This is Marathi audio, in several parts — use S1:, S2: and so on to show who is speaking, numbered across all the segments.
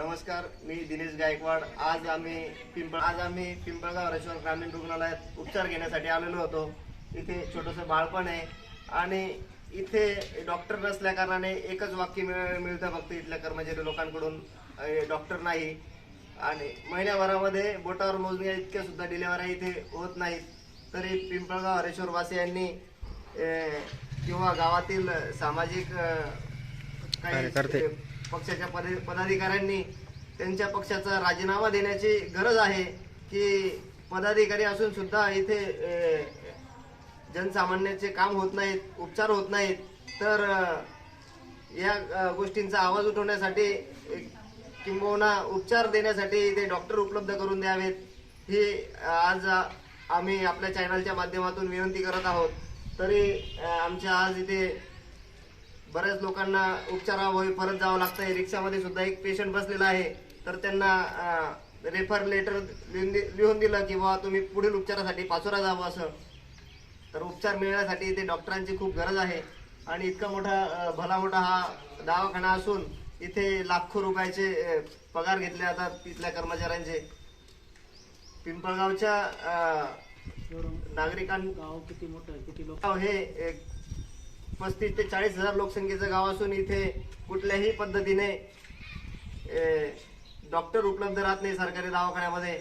S1: नमस्कार मी दिनेश गायकवाड. आज आम्ही पिंपळ आज आम्ही पिंपळगाव रेश्वर ग्रामीण रुग्णालयात उपचार घेण्यासाठी आलेलो होतो. इथे छोटंसं बाळपण आहे आणि इथे डॉक्टर नसल्या कारणाने एकच वाक्य मिळ मिळतं फक्त इथल्या कर्मचारी लोकांकडून. डॉक्टर नाही. आणि महिन्याभरामध्ये बोटावर मोजण्या इतक्या सुद्धा डिलेवऱ्या इथे होत नाहीत. तरी पिंपळगाव हरेश्वरवासियांनी किंवा गावातील सामाजिक काही पक्षाच्या पद- पदाधिकाऱ्यांनी त्यांच्या पक्षाचा राजीनामा देण्याची गरज आहे की पदाधिकारी असून सुद्धा इथे जनसामान्याचे काम होत नाहीत उपचार होत नाहीत. तर या गोष्टींचा आवाज उठवण्यासाठी किंबहुना उपचार देण्यासाठी इथे डॉक्टर उपलब्ध करून द्यावेत. ही आज आम्ही आपल्या चॅनलच्या माध्यमातून विनंती करत आहोत. तरी आमच्या आज इथे बऱ्याच लोकांना उपचारावर परत जावं लागतंय. रिक्षामध्ये सुद्धा एक पेशंट बसलेला आहे. तर त्यांना रेफर लेटर लिहून दि- लिहून दिलं की बाबा तुम्ही पुढील उपचारासाठी पाचोरा जावं असं. तर उपचार मिळण्यासाठी इथे डॉक्टरांची खूप गरज आहे. आणि इतका मोठा भला मोठा हा दवाखाना असून इथे लाखो रुपयाचे पगार घेतले जातात तिथल्या कर्मचाऱ्यांचे. पिंपळगावच्या अं, नागरिकां
S2: गाव किती मोठं आहे? किती लोक?
S1: हे एक पस्तीस ते चाळीस हजार लोकसंख्येचं गाव असून इथे कुठल्याही पद्धतीने डॉक्टर उपलब्ध राहत नाही सरकारी दवाखान्यामध्ये.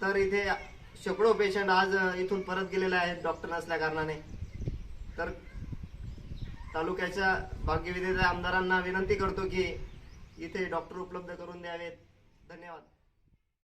S1: तर इथे शेकडो पेशंट आज इथून परत गेलेले आहेत डॉक्टर नसल्या कारणाने. तर तालुक्याच्या भाग्यविधेच्या आमदारांना विनंती करतो की इथे डॉक्टर उपलब्ध करून द्यावेत. धन्यवाद.